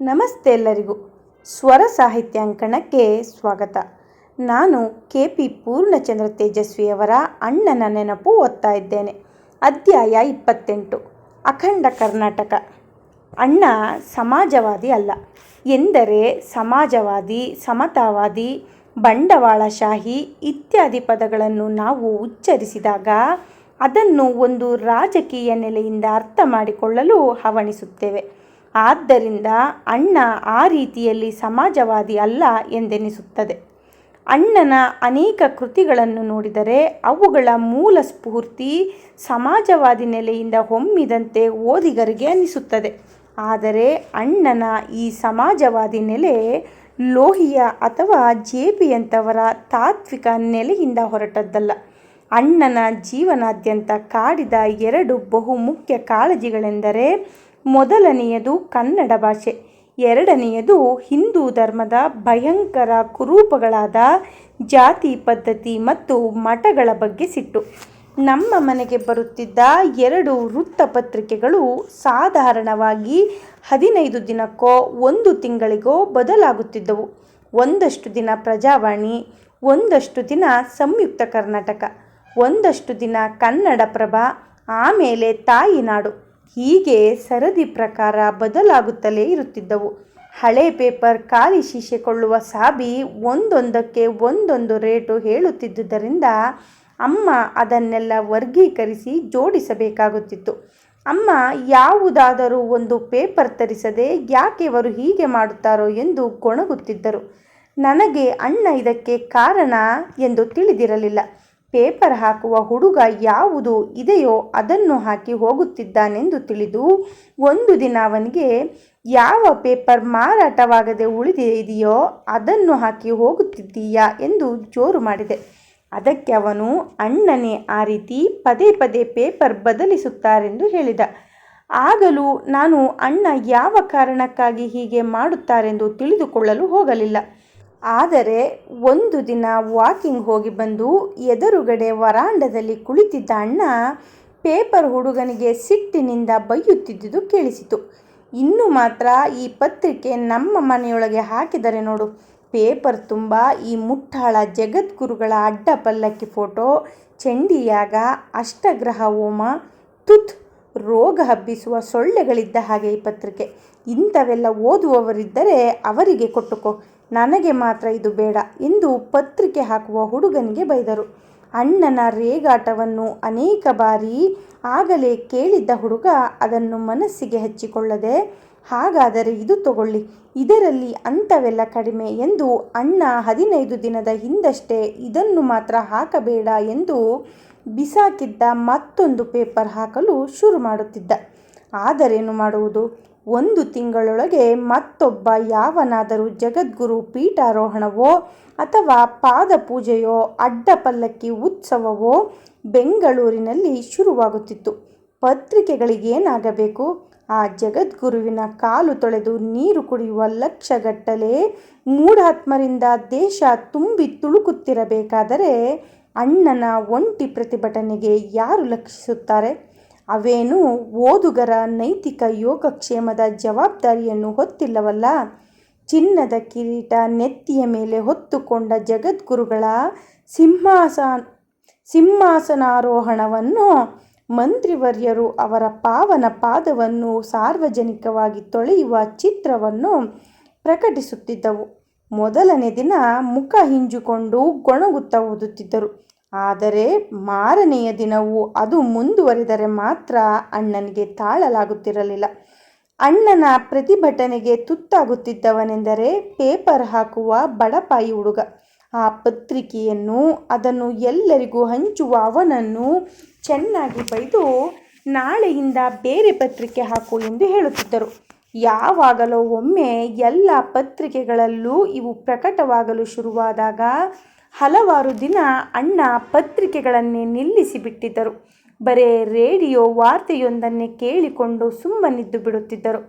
ನಮಸ್ತೆ ಎಲ್ಲರಿಗೂ. ಸ್ವರ ಸಾಹಿತ್ಯಾಂಕಣಕ್ಕೆ ಸ್ವಾಗತ. ನಾನು ಕೆ ಪಿ ಪೂರ್ಣಚಂದ್ರ ತೇಜಸ್ವಿಯವರ ಅಣ್ಣನ ನೆನಪು ಓದ್ತಾ ಇದ್ದೇನೆ. ಅಧ್ಯಾಯ ಇಪ್ಪತ್ತೆಂಟು. ಅಖಂಡ ಕರ್ನಾಟಕ. ಅಣ್ಣ ಸಮಾಜವಾದಿ ಅಲ್ಲ. ಎಂದರೆ ಸಮಾಜವಾದಿ, ಸಮತಾವಾದಿ, ಬಂಡವಾಳಶಾಹಿ ಇತ್ಯಾದಿ ಪದಗಳನ್ನು ನಾವು ಉಚ್ಚರಿಸಿದಾಗ ಅದನ್ನು ಒಂದು ರಾಜಕೀಯ ನೆಲೆಯಿಂದ ಅರ್ಥ ಮಾಡಿಕೊಳ್ಳಲು ಹವಣಿಸುತ್ತೇವೆ. ಆದ್ದರಿಂದ ಅಣ್ಣ ಆ ರೀತಿಯಲ್ಲಿ ಸಮಾಜವಾದಿ ಅಲ್ಲ ಎಂದೆನಿಸುತ್ತದೆ. ಅಣ್ಣನ ಅನೇಕ ಕೃತಿಗಳನ್ನು ನೋಡಿದರೆ ಅವುಗಳ ಮೂಲ ಸ್ಫೂರ್ತಿ ಸಮಾಜವಾದಿ ನೆಲೆಯಿಂದ ಹೊಮ್ಮಿದಂತೆ ಓದಿಗರಿಗೆ ಅನಿಸುತ್ತದೆ. ಆದರೆ ಅಣ್ಣನ ಈ ಸಮಾಜವಾದಿ ನೆಲೆ ಲೋಹಿಯ ಅಥವಾ ಜೇಬಿಯಂಥವರ ತಾತ್ವಿಕ ನೆಲೆಯಿಂದ ಹೊರಟದ್ದಲ್ಲ. ಅಣ್ಣನ ಜೀವನಾದ್ಯಂತ ಕಾಡಿದ ಎರಡು ಬಹುಮುಖ್ಯ ಕಾಳಜಿಗಳೆಂದರೆ ಮೊದಲನೆಯದು ಕನ್ನಡ ಭಾಷೆ, ಎರಡನೆಯದು ಹಿಂದೂ ಧರ್ಮದ ಭಯಂಕರ ಕುರೂಪಗಳಾದ ಜಾತಿ ಪದ್ಧತಿ ಮತ್ತು ಮಠಗಳ ಬಗ್ಗೆ ಸಿಟ್ಟು. ನಮ್ಮ ಮನೆಗೆ ಬರುತ್ತಿದ್ದ ಎರಡು ವೃತ್ತಪತ್ರಿಕೆಗಳು ಸಾಧಾರಣವಾಗಿ ಹದಿನೈದು ದಿನಕ್ಕೋ ಒಂದು ತಿಂಗಳಿಗೋ ಬದಲಾಗುತ್ತಿದ್ದವು. ಒಂದಷ್ಟು ದಿನ ಪ್ರಜಾವಾಣಿ, ಒಂದಷ್ಟು ದಿನ ಸಂಯುಕ್ತ ಕರ್ನಾಟಕ, ಒಂದಷ್ಟು ದಿನ ಕನ್ನಡಪ್ರಭ, ಆಮೇಲೆ ತಾಯಿನಾಡು. ಹೀಗೆ ಸರದಿ ಪ್ರಕಾರ ಬದಲಾಗುತ್ತಲೇ ಇರುತ್ತಿದ್ದವು. ಹಳೆ ಪೇಪರ್ ಖಾಲಿ ಶೀಶೆ ಕೊಳ್ಳುವ ಸಾಬಿ ಒಂದೊಂದಕ್ಕೆ ಒಂದೊಂದು ರೇಟು ಹೇಳುತ್ತಿದ್ದುದರಿಂದ ಅಮ್ಮ ಅದನ್ನೆಲ್ಲ ವರ್ಗೀಕರಿಸಿ ಜೋಡಿಸಬೇಕಾಗುತ್ತಿತ್ತು. ಅಮ್ಮ ಯಾವುದಾದರೂ ಒಂದು ಪೇಪರ್ ತರಿಸದೆ ಯಾಕೆ ಅವರು ಹೀಗೆ ಮಾಡುತ್ತಾರೋ ಎಂದು ಗೊಣಗುತ್ತಿದ್ದರು. ನನಗೆ ಅಣ್ಣ ಇದಕ್ಕೆ ಕಾರಣ ಎಂದು ತಿಳಿದಿರಲಿಲ್ಲ. ಪೇಪರ್ ಹಾಕುವ ಹುಡುಗ ಯಾವುದು ಇದೆಯೋ ಅದನ್ನು ಹಾಕಿ ಹೋಗುತ್ತಿದ್ದಾನೆಂದು ತಿಳಿದು ಒಂದು ದಿನ ಅವನಿಗೆ, ಯಾವ ಪೇಪರ್ ಮಾರಾಟವಾಗದೆ ಉಳಿದಿದೆಯೋ ಅದನ್ನು ಹಾಕಿ ಹೋಗುತ್ತಿದ್ದೀಯಾ? ಎಂದು ಜೋರು ಮಾಡಿದೆ. ಅದಕ್ಕೆ ಅವನು, ಅಣ್ಣನೇ, ಆ ರೀತಿ ಪದೇ ಪದೇ ಪೇಪರ್ ಬದಲಿಸುತ್ತಾರೆಂದು ಹೇಳಿದ. ಆಗಲೂ ನಾನು ಅಣ್ಣ ಯಾವ ಕಾರಣಕ್ಕಾಗಿ ಹೀಗೆ ಮಾಡುತ್ತಾರೆಂದು ತಿಳಿದುಕೊಳ್ಳಲು ಹೋಗಲಿಲ್ಲ. ಆದರೆ ಒಂದು ದಿನ ವಾಕಿಂಗ್ ಹೋಗಿ ಬಂದು ಎದುರುಗಡೆ ವರಾಂಡದಲ್ಲಿ ಕುಳಿತಿದ್ದ ಅಣ್ಣ ಪೇಪರ್ ಹುಡುಗನಿಗೆ ಸಿಟ್ಟಿನಿಂದ ಬೈಯುತ್ತಿದ್ದುದು ಕೇಳಿಸಿತು. ಇನ್ನು ಮಾತ್ರ ಈ ಪತ್ರಿಕೆ ನಮ್ಮ ಮನೆಯೊಳಗೆ ಹಾಕಿದರೆ ನೋಡು. ಪೇಪರ್ ತುಂಬ ಈ ಮುಟ್ಟಾಳ ಜಗದ್ಗುರುಗಳ ಅಡ್ಡ ಪಲ್ಲಕ್ಕಿ ಫೋಟೋ ಚಂಡಿಯಾಗ ಅಷ್ಟಗ್ರಹ ಹೋಮ, ತುತ್, ರೋಗ ಹಬ್ಬಿಸುವ ಸೊಳ್ಳೆಗಳಿದ್ದ ಹಾಗೆ ಈ ಪತ್ರಿಕೆ. ಇಂಥವೆಲ್ಲ ಓದುವವರಿದ್ದರೆ ಅವರಿಗೆ ಕೊಟ್ಟುಕೋ. ನನಗೆ ಮಾತ್ರ ಇದು ಬೇಡ ಎಂದು ಪತ್ರಿಕೆ ಹಾಕುವ ಹುಡುಗನಿಗೆ ಬೈದರು. ಅಣ್ಣನ ರೇಗಾಟವನ್ನು ಅನೇಕ ಬಾರಿ ಆಗಲೇ ಕೇಳಿದ್ದ ಹುಡುಗ ಅದನ್ನು ಮನಸ್ಸಿಗೆ ಹಚ್ಚಿಕೊಳ್ಳದೆ, ಹಾಗಾದರೆ ಇದು ತಗೊಳ್ಳಿ, ಇದರಲ್ಲಿ ಅಂಥವೆಲ್ಲ ಕಡಿಮೆ ಎಂದು ಅಣ್ಣ ಹದಿನೈದು ದಿನದ ಹಿಂದಷ್ಟೇ ಇದನ್ನು ಮಾತ್ರ ಹಾಕಬೇಡ ಎಂದು ಬಿಸಾಕಿದ್ದ ಮತ್ತೊಂದು ಪೇಪರ್ ಹಾಕಲು ಶುರು ಮಾಡುತ್ತಿದ್ದ. ಆದರೇನು ಮಾಡುವುದು? ಒಂದು ತಿಂಗಳೊಳಗೆ ಮತ್ತೊಬ್ಬ ಯಾವನಾದರೂ ಜಗದ್ಗುರು ಪೀಠಾರೋಹಣವೋ ಅಥವಾ ಪಾದಪೂಜೆಯೋ ಅಡ್ಡ ಪಲ್ಲಕ್ಕಿ ಉತ್ಸವವೋ ಬೆಂಗಳೂರಿನಲ್ಲಿ ಶುರುವಾಗುತ್ತಿತ್ತು. ಪತ್ರಿಕೆಗಳಿಗೇನಾಗಬೇಕು ಆ ಜಗದ್ಗುರುವಿನ ಕಾಲು ತೊಳೆದು ನೀರು ಕುಡಿಯುವ ಲಕ್ಷಗಟ್ಟಲೆ ಮೂಢಾತ್ಮರಿಂದ ದೇಶ ತುಂಬಿ ತುಳುಕುತ್ತಿರಬೇಕಾದರೆ ಅಣ್ಣನ ಒಂಟಿ ಪ್ರತಿಭಟನೆಗೆ ಯಾರು ಲಕ್ಷಿಸುತ್ತಾರೆ? ಅವೇನು ಓದುಗರ ನೈತಿಕ ಯೋಗಕ್ಷೇಮದ ಜವಾಬ್ದಾರಿಯನ್ನು ಹೊತ್ತಿಲ್ಲವಲ್ಲ? ಚಿನ್ನದ ಕಿರೀಟ ನೆತ್ತಿಯ ಮೇಲೆ ಹೊತ್ತುಕೊಂಡ ಜಗದ್ಗುರುಗಳ ಸಿಂಹಾಸ, ಸಿಂಹಾಸನಾರೋಹಣವನ್ನು ಮಂತ್ರಿವರ್ಯರು ಅವರ ಪಾವನ ಪಾದವನ್ನು ಸಾರ್ವಜನಿಕವಾಗಿ ತೊಳೆಯುವ ಚಿತ್ರವನ್ನು ಪ್ರಕಟಿಸುತ್ತಿದ್ದವು. ಮೊದಲನೇ ದಿನ ಮುಖ ಹಿಂಜುಕೊಂಡು ಗೊಣಗುತ್ತಾ ಓದುತ್ತಿದ್ದರು. ಆದರೆ ಮಾರನೆಯ ದಿನವೂ ಅದು ಮುಂದುವರಿದರೆ ಮಾತ್ರ ಅಣ್ಣನಿಗೆ ತಾಳಲಾಗುತ್ತಿರಲಿಲ್ಲ. ಅಣ್ಣನ ಪ್ರತಿಭಟನೆಗೆ ತುತ್ತಾಗುತ್ತಿದ್ದವನೆಂದರೆ ಪೇಪರ್ ಹಾಕುವ ಬಡಪಾಯಿ ಹುಡುಗ. ಆ ಪತ್ರಿಕೆಯನ್ನು ಅದನ್ನು ಎಲ್ಲರಿಗೂ ಹಂಚುವ ಅವನನ್ನು ಚೆನ್ನಾಗಿ ಬೈದು ನಾಳೆಯಿಂದ ಬೇರೆ ಪತ್ರಿಕೆ ಹಾಕು ಎಂದು ಹೇಳುತ್ತಿದ್ದರು. ಯಾವಾಗಲೋ ಒಮ್ಮೆ ಎಲ್ಲ ಪತ್ರಿಕೆಗಳಲ್ಲೂ ಇವು ಪ್ರಕಟವಾಗಲು ಶುರುವಾದಾಗ ಹಲವಾರು ದಿನ ಅಣ್ಣ ಪತ್ರಿಕೆಗಳನ್ನೇ ನಿಲ್ಲಿಸಿ ಬಿಟ್ಟಿದ್ದರು. ಬರೇ ರೇಡಿಯೋ ವಾರ್ತೆಯೊಂದನ್ನೇ ಕೇಳಿಕೊಂಡು ಸುಮ್ಮನಿದ್ದು ಬಿಡುತ್ತಿದ್ದರು.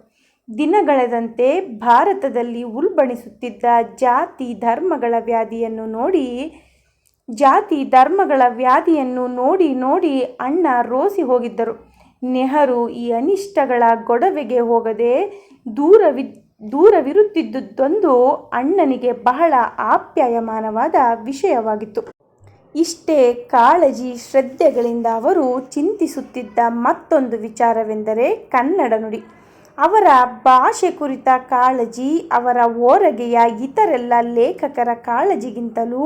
ದಿನಗಳೆದಂತೆ ಭಾರತದಲ್ಲಿ ಉಲ್ಬಣಿಸುತ್ತಿದ್ದ ಜಾತಿ ಧರ್ಮಗಳ ವ್ಯಾಧಿಯನ್ನು ನೋಡಿ, ಜಾತಿ ಧರ್ಮಗಳ ವ್ಯಾಧಿಯನ್ನು ನೋಡಿ ನೋಡಿ ಅಣ್ಣ ರೋಸಿ ಹೋಗಿದ್ದರು. ನೆಹರು ಈ ಅನಿಷ್ಟಗಳ ಗೊಡವೆಗೆ ಹೋಗದೆ ದೂರವಿ ದೂರವಿರುತ್ತಿದ್ದುದೊಂದು ಅಣ್ಣನಿಗೆ ಬಹಳ ಆಪ್ಯಾಯಮಾನವಾದ ವಿಷಯವಾಗಿತ್ತು. ಇಷ್ಟೇ ಕಾಳಜಿ ಶ್ರದ್ಧೆಗಳಿಂದ ಅವರು ಚಿಂತಿಸುತ್ತಿದ್ದ ಮತ್ತೊಂದು ವಿಚಾರವೆಂದರೆ ಕನ್ನಡ ನುಡಿ. ಅವರ ಭಾಷೆ ಕುರಿತ ಕಾಳಜಿ, ಅವರ ಓರಗೆಯ ಇತರೆಲ್ಲ ಲೇಖಕರ ಕಾಳಜಿಗಿಂತಲೂ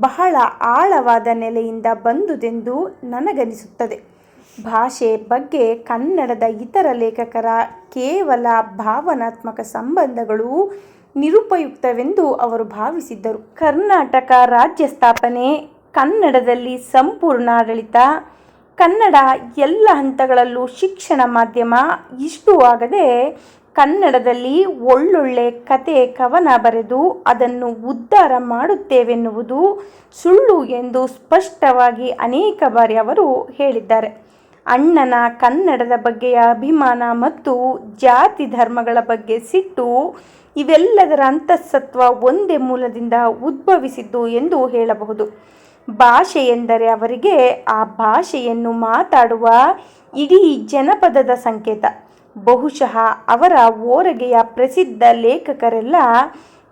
ಬಹಳ ಆಳವಾದ ನೆಲೆಯಿಂದ ಬಂದುದೆಂದು ನನಗನಿಸುತ್ತದೆ. ಭಾಷೆ ಬಗ್ಗೆ ಕನ್ನಡದ ಇತರ ಲೇಖಕರ ಕೇವಲ ಭಾವನಾತ್ಮಕ ಸಂಬಂಧಗಳು ನಿರುಪಯುಕ್ತವೆಂದು ಅವರು ಭಾವಿಸಿದ್ದರು. ಕರ್ನಾಟಕ ರಾಜ್ಯ ಸ್ಥಾಪನೆ, ಕನ್ನಡದಲ್ಲಿ ಸಂಪೂರ್ಣ ಆಡಳಿತ ಕನ್ನಡ ಎಲ್ಲ ಹಂತಗಳಲ್ಲೂ ಶಿಕ್ಷಣ ಮಾಧ್ಯಮ ಇಷ್ಟು ಆಗದೆ ಕನ್ನಡದಲ್ಲಿ ಒಳ್ಳೊಳ್ಳೆ ಕತೆ ಕವನ ಬರೆದು ಅದನ್ನು ಉದ್ಧಾರ ಮಾಡುತ್ತೇವೆನ್ನುವುದು ಸುಳ್ಳು ಎಂದು ಸ್ಪಷ್ಟವಾಗಿ ಅನೇಕ ಬಾರಿ ಅವರು ಹೇಳಿದ್ದಾರೆ. ಅಣ್ಣನ ಕನ್ನಡದ ಬಗ್ಗೆಯ ಅಭಿಮಾನ ಮತ್ತು ಜಾತಿ ಧರ್ಮಗಳ ಬಗ್ಗೆ ಸಿಟ್ಟು ಇವೆಲ್ಲದರ ಅಂತಸ್ಸತ್ವ ಒಂದೇ ಮೂಲದಿಂದ ಉದ್ಭವಿಸಿದ್ದು ಎಂದು ಹೇಳಬಹುದು. ಭಾಷೆ ಎಂದರೆ ಅವರಿಗೆ ಆ ಭಾಷೆಯನ್ನು ಮಾತಾಡುವ ಇಡೀ ಜನಪದದ ಸಂಕೇತ. ಬಹುಶಃ ಅವರ ಓರಗೆಯ ಪ್ರಸಿದ್ಧ ಲೇಖಕರೆಲ್ಲ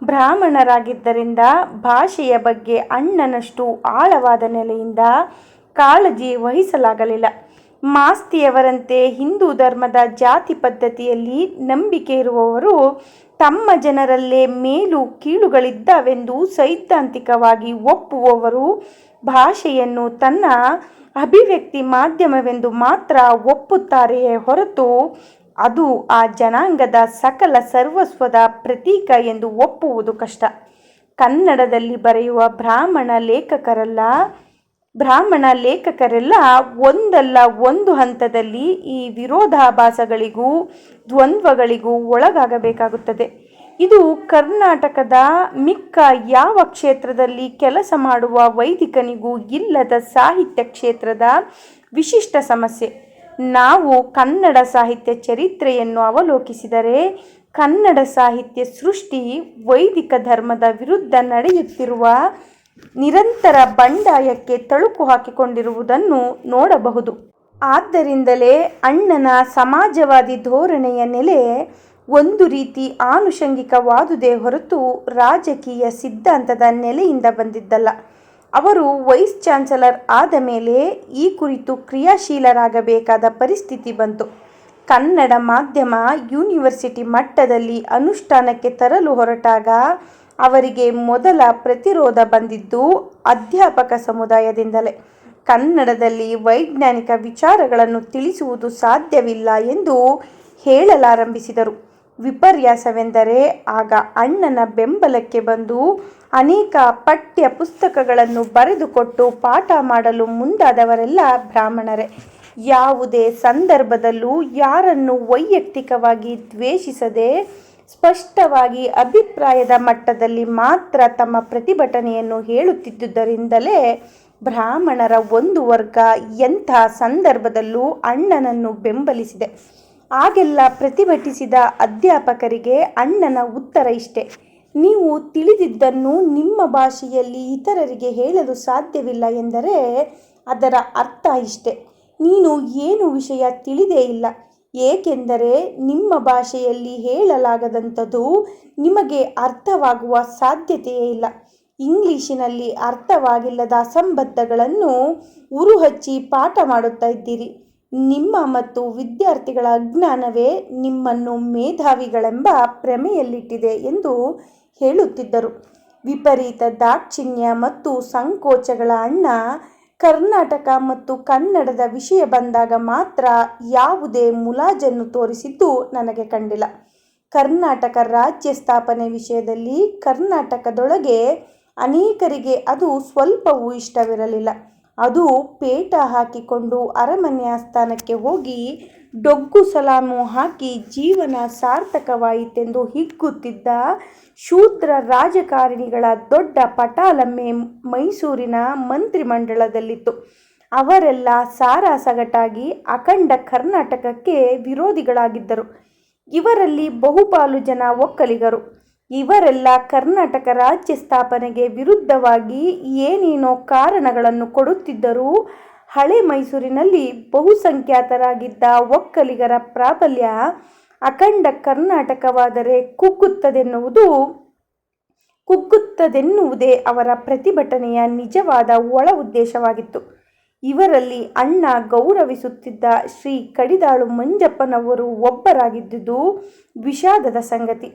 ಬ್ರಾಹ್ಮಣರಾಗಿದ್ದರಿಂದ ಭಾಷೆಯ ಬಗ್ಗೆ ಅಣ್ಣನಷ್ಟು ಆಳವಾದ ನೆಲೆಯಿಂದ ಕಾಳಜಿ ವಹಿಸಲಾಗಲಿಲ್ಲ. ಮಾಸ್ತಿಯವರಂತೆ ಹಿಂದೂ ಧರ್ಮದ ಜಾತಿ ಪದ್ಧತಿಯಲ್ಲಿ ನಂಬಿಕೆ ಇರುವವರು ತಮ್ಮ ಜನರಲ್ಲೇ ಮೇಲು ಕೀಳುಗಳಿದ್ದಾವೆಂದು ಸೈದ್ಧಾಂತಿಕವಾಗಿ ಒಪ್ಪುವವರು ಭಾಷೆಯನ್ನು ತನ್ನ ಅಭಿವ್ಯಕ್ತಿ ಮಾಧ್ಯಮವೆಂದು ಮಾತ್ರ ಒಪ್ಪುತ್ತಾರೆಯೇ ಹೊರತು ಅದು ಆ ಜನಾಂಗದ ಸಕಲ ಸರ್ವಸ್ವದ ಪ್ರತೀಕ ಎಂದು ಒಪ್ಪುವುದು ಕಷ್ಟ. ಕನ್ನಡದಲ್ಲಿ ಬರೆಯುವ ಬ್ರಾಹ್ಮಣ ಲೇಖಕರೆಲ್ಲ ಬ್ರಾಹ್ಮಣ ಲೇಖಕರೆಲ್ಲ ಒಂದಲ್ಲ ಒಂದು ಹಂತದಲ್ಲಿ ಈ ವಿರೋಧಾಭಾಸಗಳಿಗೂ ದ್ವಂದ್ವಗಳಿಗೂ ಒಳಗಾಗಬೇಕಾಗುತ್ತದೆ. ಇದು ಕರ್ನಾಟಕದ ಮಿಕ್ಕ ಯಾವ ಕ್ಷೇತ್ರದಲ್ಲಿ ಕೆಲಸ ಮಾಡುವ ವೈದಿಕನಿಗೂ ಇಲ್ಲದ ಸಾಹಿತ್ಯ ಕ್ಷೇತ್ರದ ವಿಶಿಷ್ಟ ಸಮಸ್ಯೆ. ನಾವು ಕನ್ನಡ ಸಾಹಿತ್ಯ ಚರಿತ್ರೆಯನ್ನು ಅವಲೋಕಿಸಿದರೆ ಕನ್ನಡ ಸಾಹಿತ್ಯ ಸೃಷ್ಟಿ ವೈದಿಕ ಧರ್ಮದ ವಿರುದ್ಧ ನಡೆಯುತ್ತಿರುವ ನಿರಂತರ ಬಂಡಾಯಕ್ಕೆ ತಳುಕು ಹಾಕಿಕೊಂಡಿರುವುದನ್ನು ನೋಡಬಹುದು. ಆದ್ದರಿಂದಲೇ ಅಣ್ಣನ ಸಮಾಜವಾದಿ ಧೋರಣೆಯ ನೆಲೆ ಒಂದು ರೀತಿ ಆನುಷಂಗಿಕವಾದುದೇ ಹೊರತು ರಾಜಕೀಯ ಸಿದ್ಧಾಂತದ ನೆಲೆಯಿಂದ ಬಂದಿದ್ದಲ್ಲ. ಅವರು ವೈಸ್ ಚಾನ್ಸಲರ್ ಆದ ಮೇಲೆ ಈ ಕುರಿತು ಕ್ರಿಯಾಶೀಲರಾಗಬೇಕಾದ ಪರಿಸ್ಥಿತಿ ಬಂತು. ಕನ್ನಡ ಮಾಧ್ಯಮ ಯೂನಿವರ್ಸಿಟಿ ಮಟ್ಟದಲ್ಲಿ ಅನುಷ್ಠಾನಕ್ಕೆ ತರಲು ಹೊರಟಾಗ ಅವರಿಗೆ ಮೊದಲ ಪ್ರತಿರೋಧ ಬಂದಿದ್ದು ಅಧ್ಯಾಪಕ ಸಮುದಾಯದಿಂದಲೇ. ಕನ್ನಡದಲ್ಲಿ ವೈಜ್ಞಾನಿಕ ವಿಚಾರಗಳನ್ನು ತಿಳಿಸುವುದು ಸಾಧ್ಯವಿಲ್ಲ ಎಂದು ಹೇಳಲಾರಂಭಿಸಿದರು. ವಿಪರ್ಯಾಸವೆಂದರೆ ಆಗ ಅಣ್ಣನ ಬೆಂಬಲಕ್ಕೆ ಬಂದು ಅನೇಕ ಪಠ್ಯ ಪುಸ್ತಕಗಳನ್ನು ಬರೆದುಕೊಟ್ಟು ಪಾಠ ಮಾಡಲು ಮುಂದಾದವರೆಲ್ಲ ಬ್ರಾಹ್ಮಣರೇ. ಯಾವುದೇ ಸಂದರ್ಭದಲ್ಲೂ ಯಾರನ್ನು ವೈಯಕ್ತಿಕವಾಗಿ ದ್ವೇಷಿಸದೆ ಸ್ಪಷ್ಟವಾಗಿ ಅಭಿಪ್ರಾಯದ ಮಟ್ಟದಲ್ಲಿ ಮಾತ್ರ ತಮ್ಮ ಪ್ರತಿಭಟನೆಯನ್ನು ಹೇಳುತ್ತಿದ್ದುದರಿಂದಲೇ ಬ್ರಾಹ್ಮಣರ ಒಂದು ವರ್ಗ ಎಂಥ ಸಂದರ್ಭದಲ್ಲೂ ಅಣ್ಣನನ್ನು ಬೆಂಬಲಿಸಿದೆ. ಆಗೆಲ್ಲ ಪ್ರತಿಭಟಿಸಿದ ಅಧ್ಯಾಪಕರಿಗೆ ಅಣ್ಣನ ಉತ್ತರ ಇಷ್ಟೆ ನೀವು ತಿಳಿದಿದ್ದನ್ನು ನಿಮ್ಮ ಭಾಷೆಯಲ್ಲಿ ಇತರರಿಗೆ ಹೇಳಲು ಸಾಧ್ಯವಿಲ್ಲ ಎಂದರೆ ಅದರ ಅರ್ಥ ಇಷ್ಟೆ ನೀನು ಏನು ವಿಷಯ ತಿಳಿದೇ ಇಲ್ಲ. ಏಕೆಂದರೆ ನಿಮ್ಮ ಭಾಷೆಯಲ್ಲಿ ಹೇಳಲಾಗದಂಥದ್ದು ನಿಮಗೆ ಅರ್ಥವಾಗುವ ಸಾಧ್ಯತೆಯೇ ಇಲ್ಲ. ಇಂಗ್ಲೀಷಿನಲ್ಲಿ ಅರ್ಥವಾಗಿಲ್ಲದ ಅಸಂಬದ್ಧಗಳನ್ನು ಉರುಹಚ್ಚಿ ಪಾಠ ಮಾಡುತ್ತಾ ಇದ್ದೀರಿ. ನಿಮ್ಮ ಮತ್ತು ವಿದ್ಯಾರ್ಥಿಗಳ ಅಜ್ಞಾನವೇ ನಿಮ್ಮನ್ನು ಮೇಧಾವಿಗಳೆಂಬ ಪ್ರಮೆಯಲ್ಲಿಟ್ಟಿದೆ ಎಂದು ಹೇಳುತ್ತಿದ್ದರು. ವಿಪರೀತ ದಾಕ್ಷಿಣ್ಯ ಮತ್ತು ಸಂಕೋಚಗಳ ಅಣ್ಣ ಕರ್ನಾಟಕ ಮತ್ತು ಕನ್ನಡದ ವಿಷಯ ಬಂದಾಗ ಮಾತ್ರ ಯಾವುದೇ ಮುಲಾಜನ್ನು ತೋರಿಸಿದ್ದು ನನಗೆ ಕಂಡಿಲ್ಲ. ಕರ್ನಾಟಕ ರಾಜ್ಯ ಸ್ಥಾಪನೆ ವಿಷಯದಲ್ಲಿ ಕರ್ನಾಟಕದೊಳಗೆ ಅನೇಕರಿಗೆ ಅದು ಸ್ವಲ್ಪವೂ ಇಷ್ಟವಿರಲಿಲ್ಲ. ಅದು ಪೇಟ ಹಾಕಿಕೊಂಡು ಅರಮನೆ ಆಸ್ಥಾನಕ್ಕೆ ಹೋಗಿ ಡೊಗ್ಗು ಸಲಾಮು ಹಾಕಿ ಜೀವನ ಸಾರ್ಥಕವಾಯಿತೆಂದು ಹಿಗ್ಗುತ್ತಿದ್ದ ಶೂದ್ರ ರಾಜಕಾರಣಿಗಳ ದೊಡ್ಡ ಪಟಾಲಮ್ಮೆ ಮೈಸೂರಿನ ಮಂತ್ರಿಮಂಡಲದಲ್ಲಿತ್ತು. ಅವರೆಲ್ಲ ಸಾರಾಸಗಟಾಗಿ ಅಖಂಡ ಕರ್ನಾಟಕಕ್ಕೆ ವಿರೋಧಿಗಳಾಗಿದ್ದರು. ಇವರಲ್ಲಿ ಬಹುಪಾಲು ಜನ ಒಕ್ಕಲಿಗರು. ಇವರೆಲ್ಲ ಕರ್ನಾಟಕ ರಾಜ್ಯ ಸ್ಥಾಪನೆಗೆ ವಿರುದ್ಧವಾಗಿ ಏನೇನೋ ಕಾರಣಗಳನ್ನು ಕೊಡುತ್ತಿದ್ದರೂ ಹಳೆ ಮೈಸೂರಿನಲ್ಲಿ ಬಹುಸಂಖ್ಯಾತರಾಗಿದ್ದ ಒಕ್ಕಲಿಗರ ಪ್ರಾಬಲ್ಯ ಅಖಂಡ ಕರ್ನಾಟಕವಾದರೆ ಕುಗ್ಗುತ್ತದೆನ್ನುವುದು, ಕುಗ್ಗುತ್ತದೆನ್ನುವುದೇ ಅವರ ಪ್ರತಿಭಟನೆಯ ನಿಜವಾದ ಒಳ ಉದ್ದೇಶವಾಗಿತ್ತು. ಇವರಲ್ಲಿ ಅಣ್ಣ ಗೌರವಿಸುತ್ತಿದ್ದ ಶ್ರೀ ಕಡಿದಾಳು ಮಂಜಪ್ಪನವರು ಒಬ್ಬರಾಗಿದ್ದುದು ವಿಷಾದದ ಸಂಗತಿ.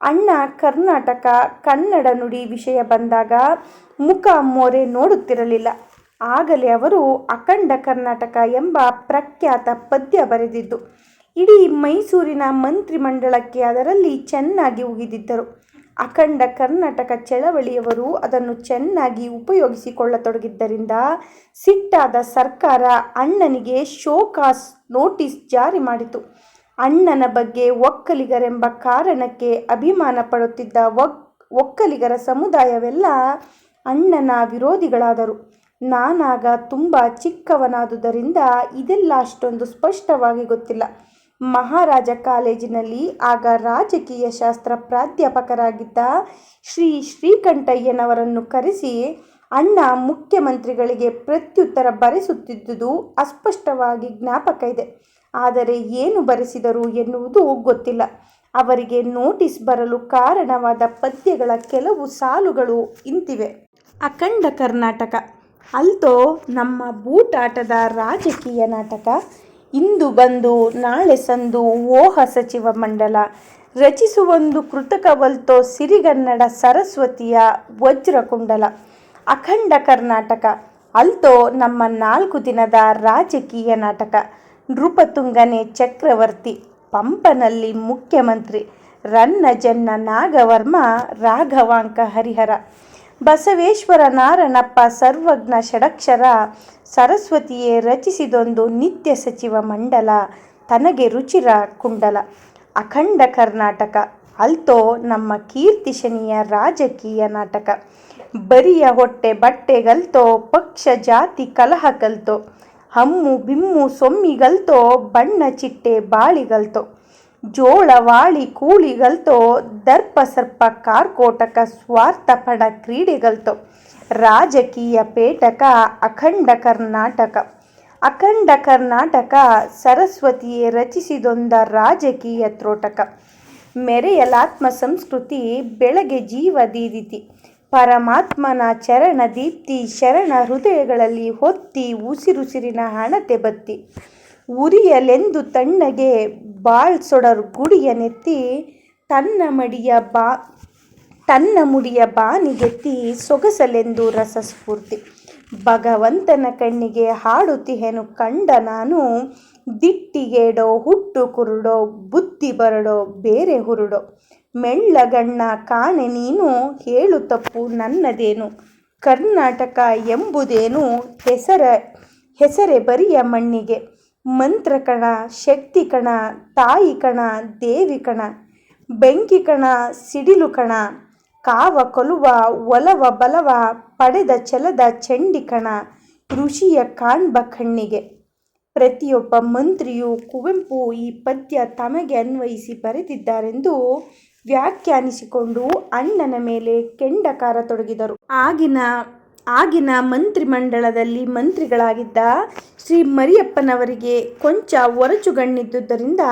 ಅಣ್ಣ ಕರ್ನಾಟಕ ಕನ್ನಡ ನುಡಿ ವಿಷಯ ಬಂದಾಗ ಮುಖ ಮೋರೆ ನೋಡುತ್ತಿರಲಿಲ್ಲ. ಆಗಲೇ ಅವರು ಅಖಂಡ ಕರ್ನಾಟಕ ಎಂಬ ಪ್ರಖ್ಯಾತ ಪದ್ಯ ಬರೆದಿದ್ದು, ಇಡೀ ಮೈಸೂರಿನ ಮಂತ್ರಿಮಂಡಲಕ್ಕೆ ಅದರಲ್ಲಿ ಚೆನ್ನಾಗಿ ಉಗಿದಿದ್ದರು. ಅಖಂಡ ಕರ್ನಾಟಕ ಚಳವಳಿಯವರು ಅದನ್ನು ಚೆನ್ನಾಗಿ ಉಪಯೋಗಿಸಿಕೊಳ್ಳತೊಡಗಿದ್ದರಿಂದ ಸಿಟ್ಟಾದ ಸರ್ಕಾರ ಅಣ್ಣನಿಗೆ ಶೋಕಾಸ್ ನೋಟಿಸ್ ಜಾರಿ ಮಾಡಿತು. ಅಣ್ಣನ ಬಗ್ಗೆ ಒಕ್ಕಲಿಗರೆಂಬ ಕಾರಣಕ್ಕೆ ಅಭಿಮಾನ ಪಡುತ್ತಿದ್ದ ಒಕ್, ಒಕ್ಕಲಿಗರ ಸಮುದಾಯವೆಲ್ಲ ಅಣ್ಣನ ವಿರೋಧಿಗಳಾದರು. ನಾನಾಗ ತುಂಬ ಚಿಕ್ಕವನಾದುದರಿಂದ ಇದೆಲ್ಲ ಅಷ್ಟೊಂದು ಸ್ಪಷ್ಟವಾಗಿ ಗೊತ್ತಿಲ್ಲ. ಮಹಾರಾಜ ಕಾಲೇಜಿನಲ್ಲಿ ಆಗ ರಾಜಕೀಯ ಶಾಸ್ತ್ರ ಪ್ರಾಧ್ಯಾಪಕರಾಗಿದ್ದ ಶ್ರೀ ಶ್ರೀಕಂಠಯ್ಯನವರನ್ನು ಕರೆಸಿ ಅಣ್ಣ ಮುಖ್ಯಮಂತ್ರಿಗಳಿಗೆ ಪ್ರತ್ಯುತ್ತರ ಬರೆಸುತ್ತಿದ್ದುದು ಅಸ್ಪಷ್ಟವಾಗಿ ಜ್ಞಾಪಕ ಇದೆ. ಆದರೆ ಏನು ಬರೆಸಿದರು ಎನ್ನುವುದು ಗೊತ್ತಿಲ್ಲ. ಅವರಿಗೆ ನೋಟಿಸ್ ಬರಲು ಕಾರಣವಾದ ಪದ್ಯಗಳ ಕೆಲವು ಸಾಲುಗಳು ಇಂತಿವೆ. ಅಖಂಡ ಕರ್ನಾಟಕ ಅಲ್ತೋ ನಮ್ಮ ಬೂಟಾಟದ ರಾಜಕೀಯ ನಾಟಕ ಇಂದು ಬಂದು ನಾಳೆ ಸಂದು ಓಹ ಸಚಿವ ಮಂಡಲ. ರಚಿಸುವೊಂದು ಕೃತಕವಲ್ತೋ ಸಿರಿಗನ್ನಡ ಸರಸ್ವತಿಯ ವಜ್ರಕುಂಡಲ. ಅಖಂಡ ಕರ್ನಾಟಕ. ಅಲ್ತೋ ನಮ್ಮ ನಾಲ್ಕು ದಿನದ ರಾಜಕೀಯ ನಾಟಕ. ನೃಪತುಂಗನೆ ಚಕ್ರವರ್ತಿ, ಪಂಪನಲ್ಲಿ ಮುಖ್ಯಮಂತ್ರಿ ರನ್ನ ಜನ್ನ ನಾಗವರ್ಮ, ರಾಘವಾಂಕ ಹರಿಹರ. ಬಸವೇಶ್ವರ ನಾರಣಪ್ಪ ಸರ್ವಜ್ಞ ಷಡಕ್ಷರ ಸರಸ್ವತಿಯೇ ರಚಿಸಿದೊಂದು ನಿತ್ಯ ಸಚಿವ ಮಂಡಲ, ತನಗೆ ರುಚಿರ ಕುಂಡಲ. ಅಖಂಡ ಕರ್ನಾಟಕ, ಅಲ್ತೋ ನಮ್ಮ ಕೀರ್ತಿ ಶನಿಯ ರಾಜಕೀಯ ನಾಟಕ. ಬರಿಯ ಹೊಟ್ಟೆ ಬಟ್ಟೆಗಲ್ತೋ ಪಕ್ಷ ಜಾತಿ ಕಲಹ ಕಲ್ತೋ. ಹಮ್ಮು ಬಿಮ್ಮು ಸೊಮ್ಮಿಗಲ್ತೋ ಬಣ್ಣ ಚಿಟ್ಟೆ ಬಾಳಿಗಲ್ತೋ ಜೋಳವಾಳಿ ಕೂಳಿಗಲ್ತೋ ದರ್ಪ ಸರ್ಪ ಕಾರ್ಕೋಟಕ ಸ್ವಾರ್ಥಪಡ ಕ್ರೀಡೆಗಲ್ತೋ, ರಾಜಕೀಯ ಪೇಟಕ ಅಖಂಡ ಕರ್ನಾಟಕ. ಅಖಂಡ ಕರ್ನಾಟಕ ಸರಸ್ವತಿಯೇ ರಚಿಸಿದೊಂದ ರಾಜಕೀಯ ತ್ರೋಟಕ. ಮೆರೆಯಲಾತ್ಮ ಸಂಸ್ಕೃತಿ ಬೆಳಗ್ಗೆ ಜೀವ ದೀದಿತಿ. ಪರಮಾತ್ಮನ ಚರಣ ದೀಪ್ತಿ ಶರಣ ಹೃದಯಗಳಲ್ಲಿ ಹೊತ್ತಿ ಉಸಿರುಸಿರಿನ ಹಣತೆ ಬತ್ತಿ. ಉರಿಯಲೆಂದು ತಣ್ಣಗೆ ಬಾಳ್ಸೊಡರು ಗುಡಿಯ ನೆತ್ತಿ ತನ್ನ ಮಡಿಯ ಬಾ, ತನ್ನ ಮುಡಿಯ ಬಾನಿಗೆತ್ತಿ ಸೊಗಸಲೆಂದು ರಸಸ್ಫೂರ್ತಿ. ಭಗವಂತನ ಕಣ್ಣಿಗೆ ಹಾಡುತ್ತಿಹೆನು ಕಂಡ ನಾನು, ದಿಟ್ಟಿಗೇಡೋ, ಹುಟ್ಟು ಕುರುಡೋ, ಬುದ್ಧಿ ಬರಡೋ, ಬೇರೆ ಹುರುಡೋ. ಮೆಳ್ಳಗಣ್ಣ ಕಾಣೆ ನೀನು, ಹೇಳು ತಪ್ಪು ನನ್ನದೇನು. ಕರ್ನಾಟಕ ಎಂಬುದೇನು, ಹೆಸರ, ಹೆಸರೆ ಬರಿಯ ಮಣ್ಣಿಗೆ. ಮಂತ್ರ ಕಣ ಶಕ್ತಿ ಕಣ ತಾಯಿ ಕಣ ದೇವಿ ಕಣ ಬೆಂಕಿ ಕಣ ಸಿಡಿಲು ಕಣ ಕಾವ ಕೊಲುವ, ಒಲವ ಬಲವ, ಪಡೆದ ಛಲದ ಚಂಡಿ ಕಣ ಋಷಿಯ ಕಾಣ್ಬ ಕಣ್ಣಿಗೆ. ಪ್ರತಿಯೊಬ್ಬ ಮಂತ್ರಿಯು ಕುವೆಂಪು ಈ ಪದ್ಯ ತಮಗೆ ಅನ್ವಯಿಸಿ ಬರೆದಿದ್ದಾರೆಂದು ವ್ಯಾಖ್ಯಾನಿಸಿಕೊಂಡು ಅಣ್ಣನ ಮೇಲೆ ಕೆಂಡಕಾರ ತೊಡಗಿದರು. ಆಗಿನ ಆಗಿನ ಮಂತ್ರಿಮಂಡಲದಲ್ಲಿ ಮಂತ್ರಿಗಳಾಗಿದ್ದ ಶ್ರೀ ಮರಿಯಪ್ಪನವರಿಗೆ ಕೊಂಚ ಒರಚುಗಣ್ಣಿದ್ದುದರಿಂದ,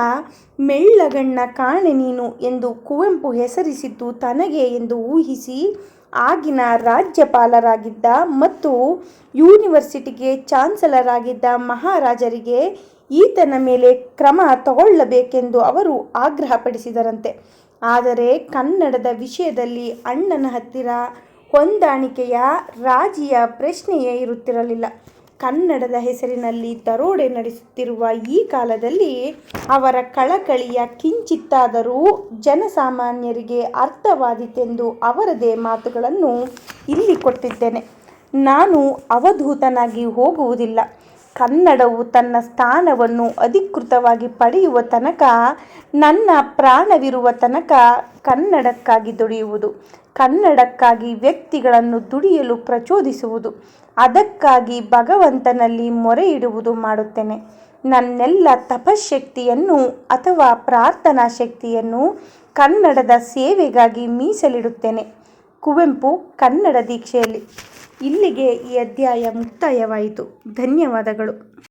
ಮೆಳ್ಳಗಣ್ಣ ಕಾಣೆ ನೀನು ಎಂದು ಕುವೆಂಪು ಹೆಸರಿಸಿದ್ದು ತನಗೆ ಎಂದು ಊಹಿಸಿ, ಆಗಿನ ರಾಜ್ಯಪಾಲರಾಗಿದ್ದ ಮತ್ತು ಯೂನಿವರ್ಸಿಟಿಗೆ ಚಾನ್ಸಲರ್ ಆಗಿದ್ದ ಮಹಾರಾಜರಿಗೆ ಈತನ ಮೇಲೆ ಕ್ರಮ ತಗೊಳ್ಳಬೇಕೆಂದು ಅವರು ಆಗ್ರಹಪಡಿಸಿದರಂತೆ. ಆದರೆ ಕನ್ನಡದ ವಿಷಯದಲ್ಲಿ ಅಣ್ಣನ ಹತ್ತಿರ ಹೊಂದಾಣಿಕೆಯ ರಾಜಿಯ ಪ್ರಶ್ನೆಯೇ ಇರುತ್ತಿರಲಿಲ್ಲ. ಕನ್ನಡದ ಹೆಸರಿನಲ್ಲಿ ದರೋಡೆ ನಡೆಸುತ್ತಿರುವ ಈ ಕಾಲದಲ್ಲಿ ಅವರ ಕಳಕಳಿಯ ಕಿಂಚಿತ್ತಾದರೂ ಜನಸಾಮಾನ್ಯರಿಗೆ ಅರ್ಥವಾದೀತೆಂದು ಅವರದೇ ಮಾತುಗಳನ್ನು ಇಲ್ಲಿ ಕೊಟ್ಟಿದ್ದೇನೆ. ನಾನು ಅವಧೂತನಾಗಿ ಹೋಗುವುದಿಲ್ಲ. ಕನ್ನಡವು ತನ್ನ ಸ್ಥಾನವನ್ನು ಅಧಿಕೃತವಾಗಿ ಪಡೆಯುವ ತನಕ, ನನ್ನ ಪ್ರಾಣವಿರುವ ತನಕ ಕನ್ನಡಕ್ಕಾಗಿ ದುಡಿಯುವುದು, ಕನ್ನಡಕ್ಕಾಗಿ ವ್ಯಕ್ತಿಗಳನ್ನು ದುಡಿಯಲು ಪ್ರಚೋದಿಸುವುದು, ಅದಕ್ಕಾಗಿ ಭಗವಂತನಲ್ಲಿ ಮೊರೆ ಇಡುವುದು ಮಾಡುತ್ತೇನೆ. ನನ್ನೆಲ್ಲ ತಪಶಕ್ತಿಯನ್ನು ಅಥವಾ ಪ್ರಾರ್ಥನಾ ಶಕ್ತಿಯನ್ನು ಕನ್ನಡದ ಸೇವೆಗಾಗಿ ಮೀಸಲಿಡುತ್ತೇನೆ. ಕುವೆಂಪು ಕನ್ನಡ ದೀಕ್ಷೆಯಲ್ಲಿ. ಇಲ್ಲಿಗೆ ಈ ಅಧ್ಯಾಯ ಮುಕ್ತಾಯವಾಯಿತು. ಧನ್ಯವಾದಗಳು.